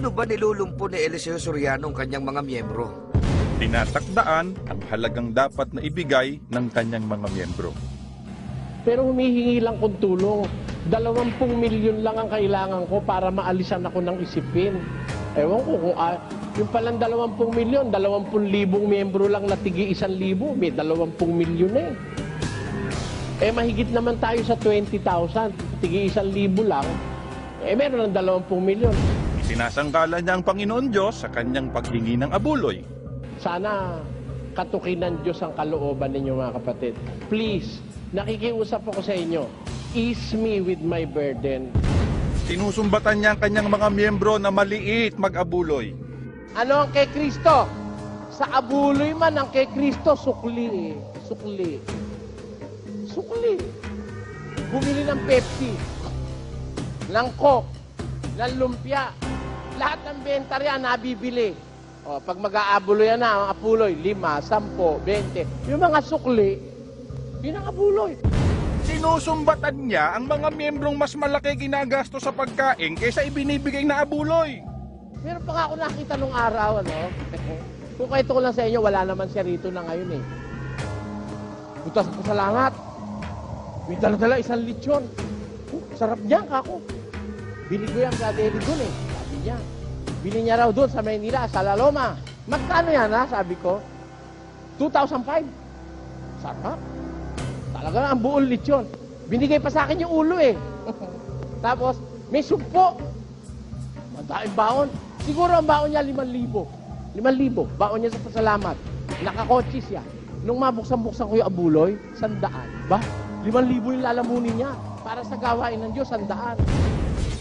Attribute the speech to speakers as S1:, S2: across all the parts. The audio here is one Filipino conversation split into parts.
S1: Paano ba nilulumpo ni Eliseo Soriano ang kanyang mga miyembro?
S2: Tinatakdaan ang halagang dapat na ibigay ng kanyang mga miyembro.
S3: Pero humihingi lang kong tulong. Dalawampung milyon lang ang kailangan ko para maalisan ako ng isipin. Ewan ko kung ah, yung palang dalawampung milyon, dalawampung libong miyembro lang na tigi isang libo, may dalawampung milyon eh. Eh mahigit naman tayo sa 20,000, tigi isang libo lang, eh meron ng dalawampung milyon.
S2: Isinasanggalan niya ang Panginoon Diyos sa kanyang paghingi ng abuloy.
S3: Sana katukin ng Diyos ang kalooban ninyo mga kapatid. Please, nakikiusap ako sa inyo. Ease me with my burden.
S2: Sinusumbatan niya ang kanyang mga miyembro na maliit mag-abuloy.
S3: Ano ang kay Kristo? Sa abuloy man ang kay Kristo, sukli. eh. Sukli. Sukli. Bumili ng Pepsi, ng Coke, ng lumpia. Lahat ng benta riyan, nabibili. O, pag mag-aabuloy na, ang apuloy, lima, sampo, bente. Yung mga sukli, yun ang abuloy.
S2: Sinusumbatan niya ang mga miyembrong mas malaki ginagasto sa pagkain kaysa ibinibigay na abuloy.
S3: Meron pa nga ako nakita nung araw, ano? Kung kwento ko lang sa inyo, wala naman siya rito na ngayon eh. Butas ko sa langat. May dala-dala isang lechon. Oh, sarap niyan, kako. Bili ko yan sa Deli doon eh. Niya. Bili niya raw doon sa Maynila, sa La Loma. Magkano yan ha? Sabi ko. 2005. Sarap. Talaga ang buong lechon. Binigay pa sa akin yung ulo eh. Tapos, may sumpo. Madaing baon. Siguro ang baon niya 5,000. 5,000. Baon niya sa pasalamat. Nakakotsi siya. Nung mabuksan-buksan ko yung abuloy, sandaan. Ba? 5,000 yung lalamunin niya. Para sa gawain ng Diyos, sandaan.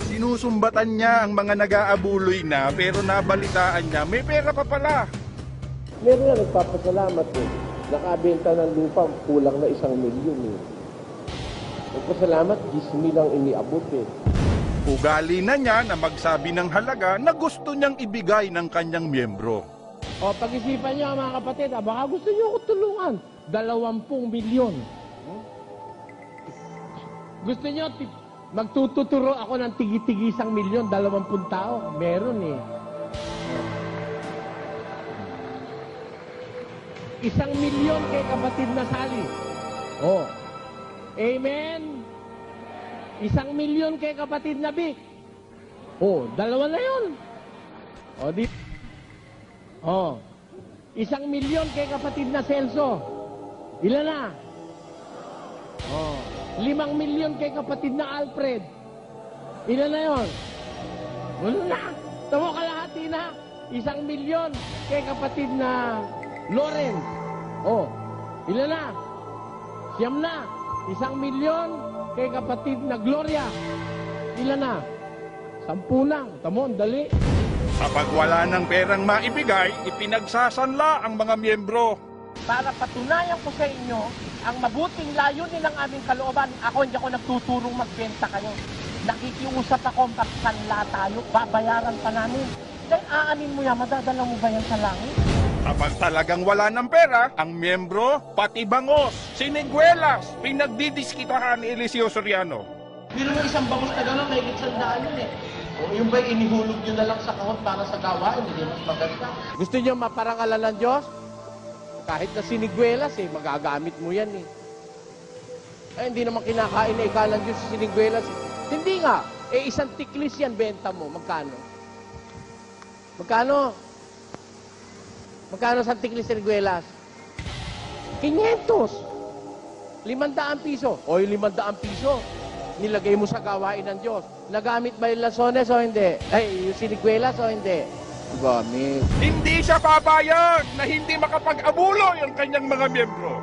S2: Sinusumbatan niya ang mga nag-aabuloy na pero nabalitaan niya may pera pa pala.
S3: Meron na nagpapasalamat eh. Nakabenta ng lupa, kulang na isang milyon eh. Nagpasalamat, gismi lang iniabot eh.
S2: Ugali na niya na magsabi ng halaga na gusto niyang ibigay ng kanyang miyembro.
S3: O, pag-isipan niyo mga kapatid, ah, baka gusto niyo ako tulungan. Dalawampung milyon. Hmm? Gusto niyo, tip- magtututuro ako ng tigi-tigi isang milyon, dalawampung tao. Meron eh. Isang milyon kay kapatid na Sally. Oh. Amen. Isang milyon kay kapatid na Vic. Oh, dalawa na yun. O, di... Oh. Isang milyon kay kapatid na Celso. Ilan na? Oh. Limang milyon kay kapatid na Alfred. Ilan na yon? Wala na. Tamo kalahati na. Isang milyon kay kapatid na Lawrence. Oh. Ilan na? Siyam na. Isang milyon kay kapatid na Gloria. Ilan na? Sampu lang. Tamo, dali.
S2: Kapag wala ng perang maibigay, ipinagsasanla ang mga miyembro.
S3: Para patunayan ko sa inyo ang mabuting layunin ng aming kalooban. Ako hindi ako nagtuturong magbenta kayo. Nakikiusap ako, magsanla tayo, babayaran pa namin. Dahil aanin mo yan, madadala mo ba yan sa langit?
S2: Kapag talagang wala ng pera, ang miyembro, pati bangos, siniguelas, pinagdidiskitahan ni Eliseo Soriano.
S3: Pero mo isang bangus na gano'n, may sandaan yun eh. O yung ba'y inihulog nyo na lang sa kahon para sa gawain, hindi mas maganda. Gusto nyo maparangalan ng Diyos? Kahit na siniguelas eh, magagamit mo yan eh. Eh, hindi naman kinakain na ikaw ng Diyos sa siniguelas eh. Hindi nga. Eh, isang tiklis yan, benta mo. Magkano? Magkano? Magkano sa tiklis siniguelas? 500. Limandaang piso. O yung limandaang piso, nilagay mo sa gawain ng Diyos. Nagamit ba yung lasones o hindi? Ay, yung siniguelas o hindi? Gamit.
S2: Hindi siya papayag na hindi makapag-abuloy ang kanyang mga miyembro.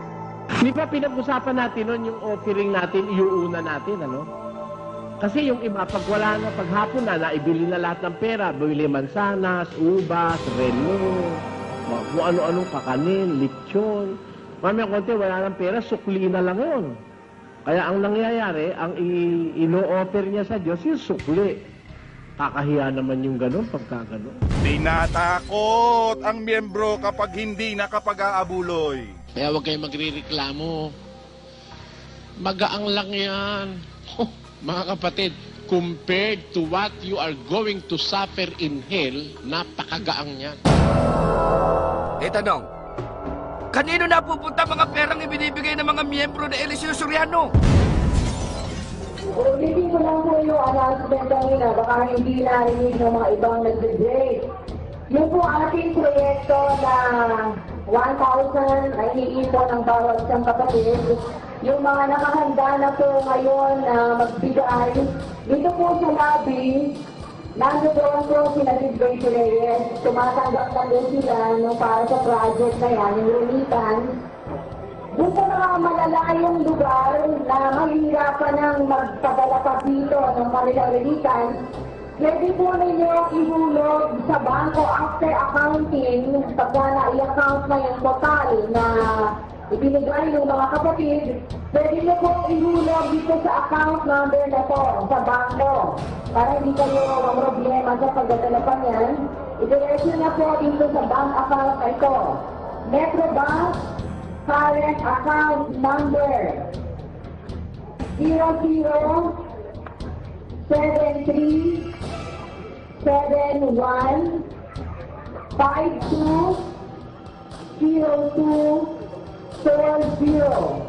S3: Di ba pinag-usapan natin nun yung offering natin, iuuna natin, ano? Kasi yung iba, pag wala na, pag hapon na, naibili na lahat ng pera, bili mansanas, ubas, mga kung ano-anong kakanin, lechon. Mamaya konti, wala ng pera, sukli na lang yun. Kaya ang nangyayari, ang i- ino-offer niya sa Diyos, yung sukli. Kakahiya naman yung ganun pagka ganun.
S2: Tinatakot ang miyembro kapag hindi nakapag-aabuloy.
S4: Kaya huwag kayong magrireklamo. Magaang lang yan. Oh, mga kapatid, compared to what you are going to suffer in hell, napakagaang niyan.
S1: Eh tanong, kanino napupunta mga perang ibinibigay ng mga miyembro ng Eliseo Soriano?
S5: Ulitin ko lang po yung announcement kanina, baka hindi narinig ng mga ibang nag-break. Yung po ating proyekto na 1,000 ay hihinto ng bawat isang kapatid. Yung mga nakahanda na po ngayon na magbigay, dito po sa lobby, nandoon po sila si Gracie Reyes, tumatanggap na din sila nung para sa project na yan, yung remittance. Doon sa mga malalayong lugar na mahihirapan ng magpadala pa dito ng kanilang remittance, pwede po ninyo ihulog sa bangko after accounting pagka na-i-account na yung total na ibinigay ng mga kapatid, pwede nyo po ihulog dito sa account number na to, sa bangko. Para hindi kayo problema sa pagdadala pa niyan, idiretso na po dito sa bank account na ito. Metrobank current account number 00 73 71 52 02 40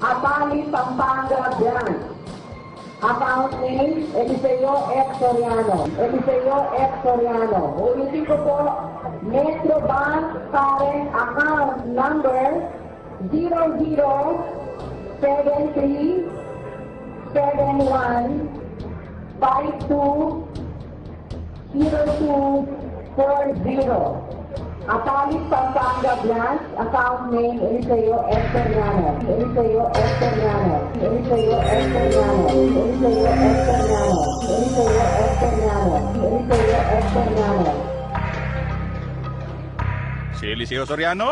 S5: Abali Pampanga Branch Account name, Eliseo F. Soriano. Eliseo F. Soriano. Ulitin ko po, Metro Bank current account number 0073 71 52 0240. Atalit Pampanga Branch, account name Eliseo F. Soriano. Eliseo F. Soriano. Eliseo. Soriano. Eliseo F. Soriano.
S2: Si Eliseo Soriano,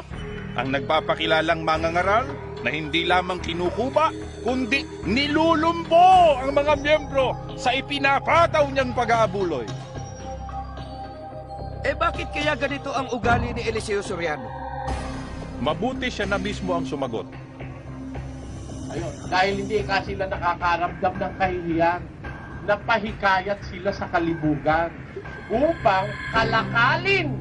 S2: ang nagpapakilalang mangangaral na hindi lamang kinukuba, kundi nilulumbo ang mga miyembro sa ipinapataw niyang pag-aabuloy.
S1: Eh bakit kaya ganito ang ugali ni Eliseo Soriano?
S2: Mabuti siya na mismo ang sumagot.
S4: Ayun, dahil hindi ka sila nakakaramdam ng kahihiyan, napahikayat sila sa kalibugan upang kalakalin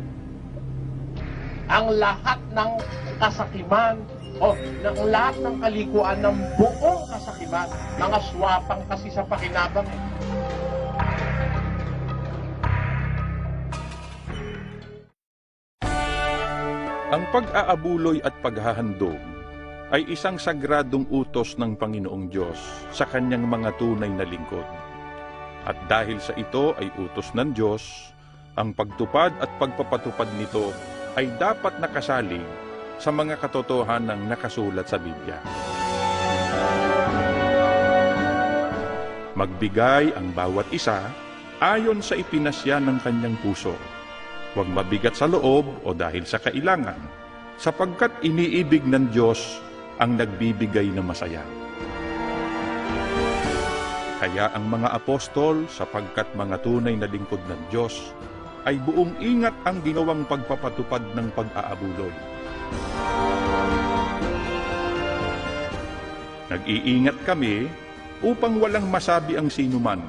S4: ang lahat ng kasakiman o ng lahat ng kalikuan ng buong kasakiman. Mga swapang kasi sa pakinabang.
S2: Ang pag-aabuloy at paghahandog ay isang sagradong utos ng Panginoong Diyos sa kanyang mga tunay na lingkod. At dahil sa ito ay utos ng Diyos, ang pagtupad at pagpapatupad nito ay dapat nakasalig sa mga katotohanang nakasulat sa Biblia. Magbigay ang bawat isa ayon sa ipinasya ng kanyang puso. Huwag mabigat sa loob o dahil sa kailangan, sapagkat iniibig ng Diyos ang nagbibigay na masaya. Kaya ang mga apostol, sapagkat mga tunay na lingkod ng Diyos, ay buong ingat ang ginawang pagpapatupad ng pag-aabuloy. Nag-iingat kami upang walang masabi ang sinuman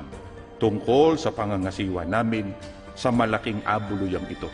S2: tungkol sa pangangasiwa namin sa malaking abuluyang ito.